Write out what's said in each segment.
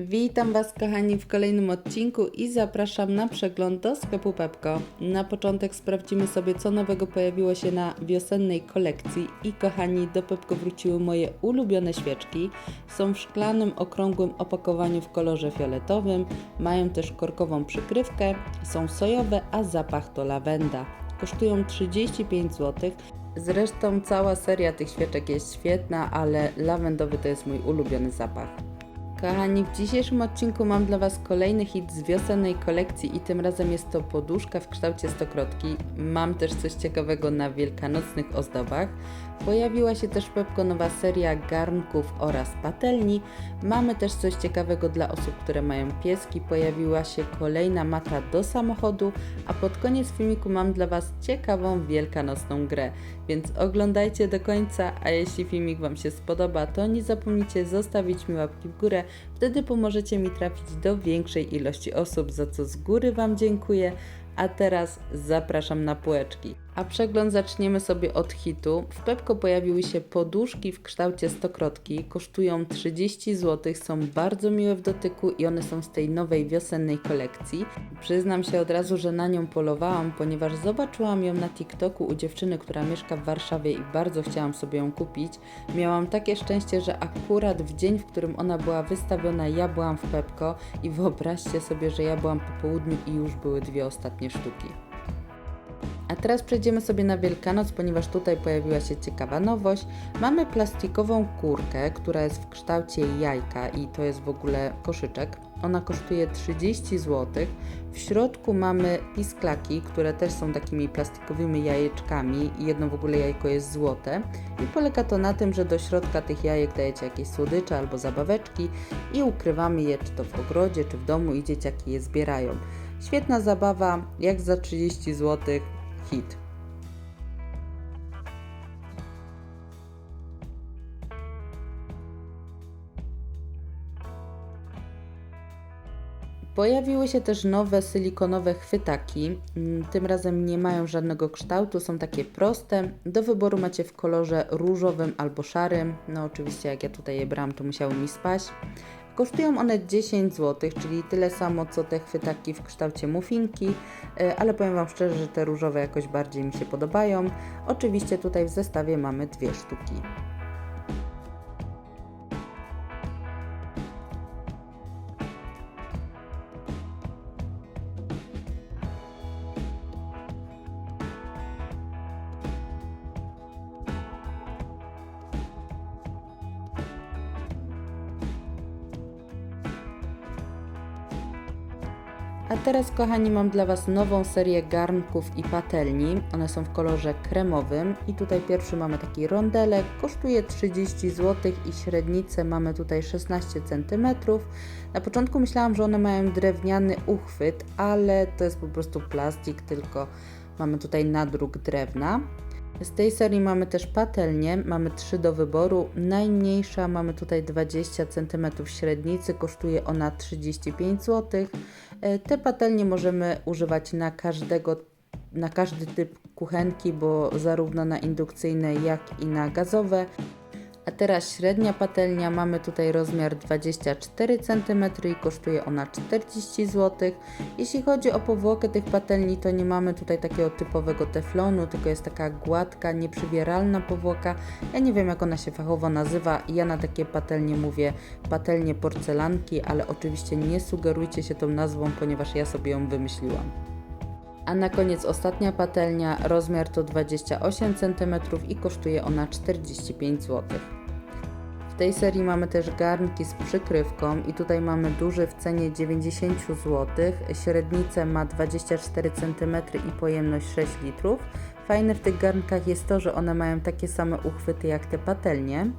Witam Was kochani w kolejnym odcinku i zapraszam na przegląd do sklepu Pepko. Na początek sprawdzimy sobie co nowego pojawiło się na wiosennej kolekcji i kochani do Pepko wróciły moje ulubione świeczki. Są w szklanym, okrągłym opakowaniu w kolorze fioletowym, mają też korkową przykrywkę, są sojowe, a zapach to lawenda. Kosztują 35 zł. Zresztą cała seria tych świeczek jest świetna, ale lawendowy to jest mój ulubiony zapach. Kochani, w dzisiejszym odcinku mam dla Was kolejny hit z wiosennej kolekcji i tym razem jest to poduszka w kształcie stokrotki. Mam też coś ciekawego na wielkanocnych ozdobach. Pojawiła się też Pepko nowa seria garnków oraz patelni. Mamy też coś ciekawego dla osób, które mają pieski. Pojawiła się kolejna mata do samochodu, a pod koniec filmiku mam dla Was ciekawą wielkanocną grę. Więc oglądajcie do końca, a jeśli filmik Wam się spodoba, to nie zapomnijcie zostawić mi łapki w górę. Wtedy pomożecie mi trafić do większej ilości osób, za co z góry Wam dziękuję. A teraz zapraszam na półeczki. A przegląd zaczniemy sobie od hitu. W Pepko pojawiły się poduszki w kształcie stokrotki. Kosztują 30 zł, są bardzo miłe w dotyku i one są z tej nowej wiosennej kolekcji. Przyznam się od razu, że na nią polowałam, ponieważ zobaczyłam ją na TikToku u dziewczyny, która mieszka w Warszawie i bardzo chciałam sobie ją kupić. Miałam takie szczęście, że akurat w dzień, w którym ona była wystawiona, ja byłam w Pepko i wyobraźcie sobie, że ja byłam po południu i już były dwie ostatnie sztuki. A teraz przejdziemy sobie na Wielkanoc, ponieważ tutaj pojawiła się ciekawa nowość. Mamy plastikową kurkę, która jest w kształcie jajka i to jest w ogóle koszyczek. Ona kosztuje 30 zł. W środku mamy pisklaki, które też są takimi plastikowymi jajeczkami jedno w ogóle jajko jest złote. I polega to na tym, że do środka tych jajek dajecie jakieś słodycze albo zabaweczki i ukrywamy je czy to w ogrodzie, czy w domu i dzieciaki je zbierają. Świetna zabawa, jak za 30 zł, hit. Pojawiły się też nowe silikonowe chwytaki. Mm, Tym razem nie mają żadnego kształtu, są takie proste. Do wyboru macie w kolorze różowym albo szarym. No oczywiście jak ja tutaj je brałam, to musiały mi spaść. Kosztują one 10 zł, czyli tyle samo co te chwytaki w kształcie muffinki, e, ale powiem Wam szczerze, że te różowe jakoś bardziej mi się podobają. Oczywiście tutaj w zestawie mamy dwie sztuki. A teraz, kochani, mam dla Was nową serię garnków i patelni. One są w kolorze kremowym i tutaj pierwszy mamy taki rondelek, kosztuje 30 zł i średnicę mamy tutaj 16 cm. Na początku myślałam, że one mają drewniany uchwyt, ale to jest po prostu plastik, tylko mamy tutaj nadruk drewna. Z tej serii mamy też patelnię, mamy trzy do wyboru. Najmniejsza mamy tutaj 20 cm średnicy, kosztuje ona 35 zł. E, Te patelnie możemy używać na każdego na każdy typ kuchenki, bo zarówno na indukcyjne, jak i na gazowe. A teraz średnia patelnia, mamy tutaj rozmiar 24 cm i kosztuje ona 40 zł. Jeśli chodzi o powłokę tych patelni, to nie mamy tutaj takiego typowego teflonu, tylko jest taka gładka, nieprzywieralna powłoka. Ja nie wiem jak ona się fachowo nazywa, ja na takie patelnie mówię patelnie porcelanki, ale oczywiście nie sugerujcie się tą nazwą, ponieważ ja sobie ją wymyśliłam. A na koniec ostatnia patelnia, rozmiar to 28 cm i kosztuje ona 45 zł. Tej serii mamy też garnki z przykrywką i tutaj mamy duży w cenie 90 zł. Średnicę ma 24 cm i pojemność 6 litrów. Fajne w tych garnkach jest to, że one mają takie same uchwyty jak te patelnie.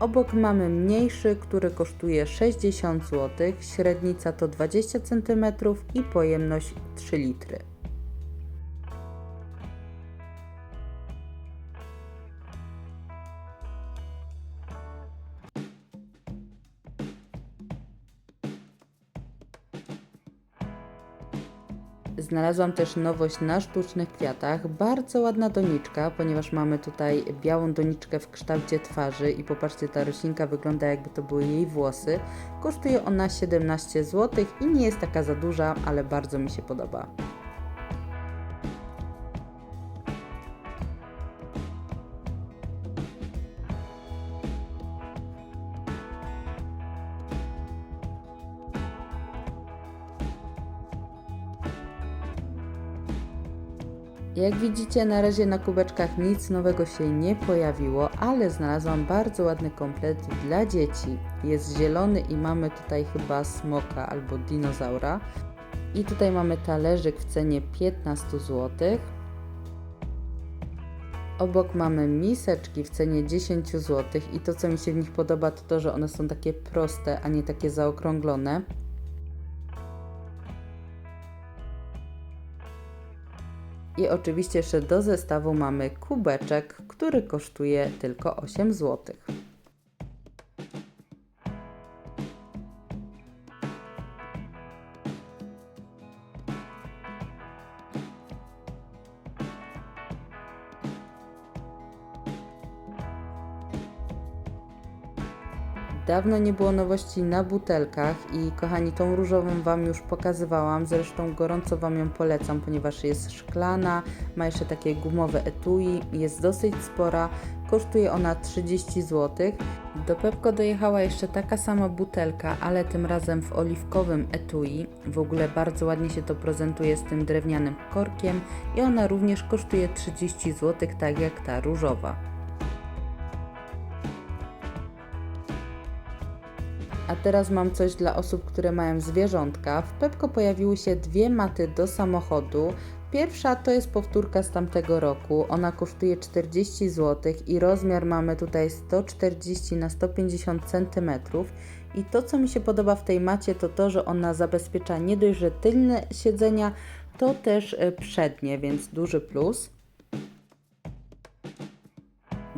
Obok mamy mniejszy, który kosztuje 60 zł, średnica to 20 cm i pojemność 3 litry. Znalazłam też nowość na sztucznych kwiatach. Bardzo ładna doniczka, ponieważ mamy tutaj białą doniczkę w kształcie twarzy i popatrzcie, ta roślinka wygląda jakby to były jej włosy. Kosztuje ona 17 zł i nie jest taka za duża, ale bardzo mi się podoba. Jak widzicie, na razie na kubeczkach nic nowego się nie pojawiło, ale znalazłam bardzo ładny komplet dla dzieci. Jest zielony i mamy tutaj chyba smoka albo dinozaura. I tutaj mamy talerzyk w cenie 15 zł. Obok mamy miseczki w cenie 10 zł i to co mi się w nich podoba to to, że one są takie proste, a nie takie zaokrąglone. I oczywiście jeszcze do zestawu mamy kubeczek, który kosztuje tylko 8 zł. Dawno nie było nowości na butelkach i kochani, tą różową Wam już pokazywałam, zresztą gorąco Wam ją polecam, ponieważ jest szklana, ma jeszcze takie gumowe etui, jest dosyć spora, kosztuje ona 30 zł. Do Pepko dojechała jeszcze taka sama butelka, ale tym razem w oliwkowym etui. W ogóle bardzo ładnie się to prezentuje z tym drewnianym korkiem i ona również kosztuje 30 zł, tak jak ta różowa. A teraz mam coś dla osób, które mają zwierzątka. W Pepko pojawiły się dwie maty do samochodu. Pierwsza to jest powtórka z tamtego roku. Ona kosztuje 40 zł i rozmiar mamy tutaj 140 na 150 cm. I to, co mi się podoba w tej macie, to to, że ona zabezpiecza nie dość, że tylne siedzenia, to też e, przednie, więc duży plus.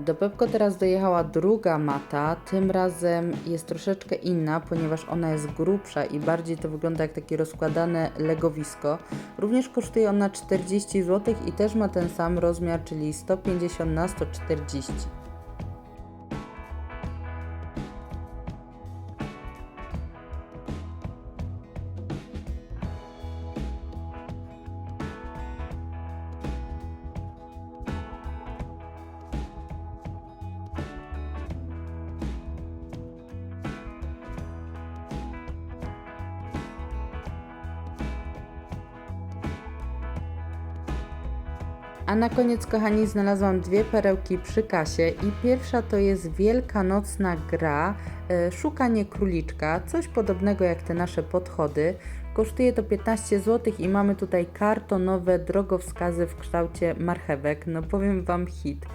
Do Pepko teraz dojechała druga mata, tym razem jest troszeczkę inna, ponieważ ona jest grubsza i bardziej to wygląda jak takie rozkładane legowisko. Również kosztuje ona 40 zł i też ma ten sam rozmiar, czyli 150 na 140. A na koniec, kochani, znalazłam dwie perełki przy kasie i pierwsza to jest wielkanocna gra e, Szukanie króliczka, coś podobnego jak te nasze podchody. Kosztuje to 15 zł i mamy tutaj kartonowe drogowskazy w kształcie marchewek. No powiem Wam hit.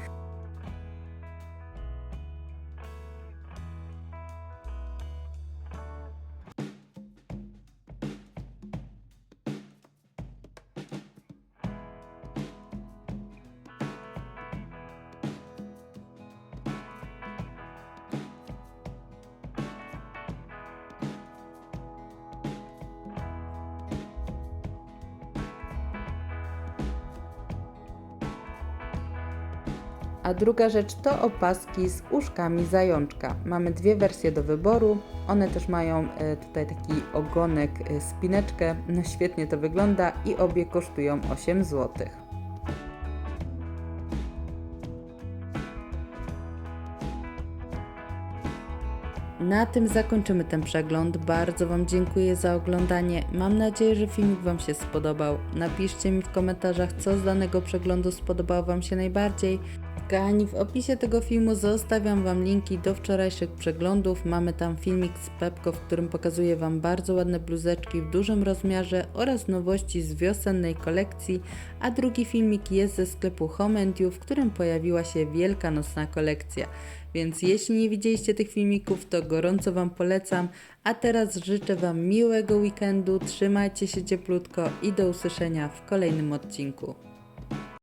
A druga rzecz to opaski z uszkami zajączka. Mamy dwie wersje do wyboru. One też mają e, tutaj taki ogonek, e, spineczkę. No świetnie to wygląda i obie kosztują 8 zł. Na tym zakończymy ten przegląd. Bardzo Wam dziękuję za oglądanie. Mam nadzieję, że filmik Wam się spodobał. Napiszcie mi w komentarzach, co z danego przeglądu spodobało Wam się najbardziej. Kochani, w opisie tego filmu zostawiam Wam linki do wczorajszych przeglądów. Mamy tam filmik z Pepko, w którym pokazuję Wam bardzo ładne bluzeczki w dużym rozmiarze oraz nowości z wiosennej kolekcji, a drugi filmik jest ze sklepu Home w którym pojawiła się wielkanocna kolekcja. Więc jeśli nie widzieliście tych filmików, to gorąco Wam polecam. A teraz życzę Wam miłego weekendu, trzymajcie się cieplutko i do usłyszenia w kolejnym odcinku.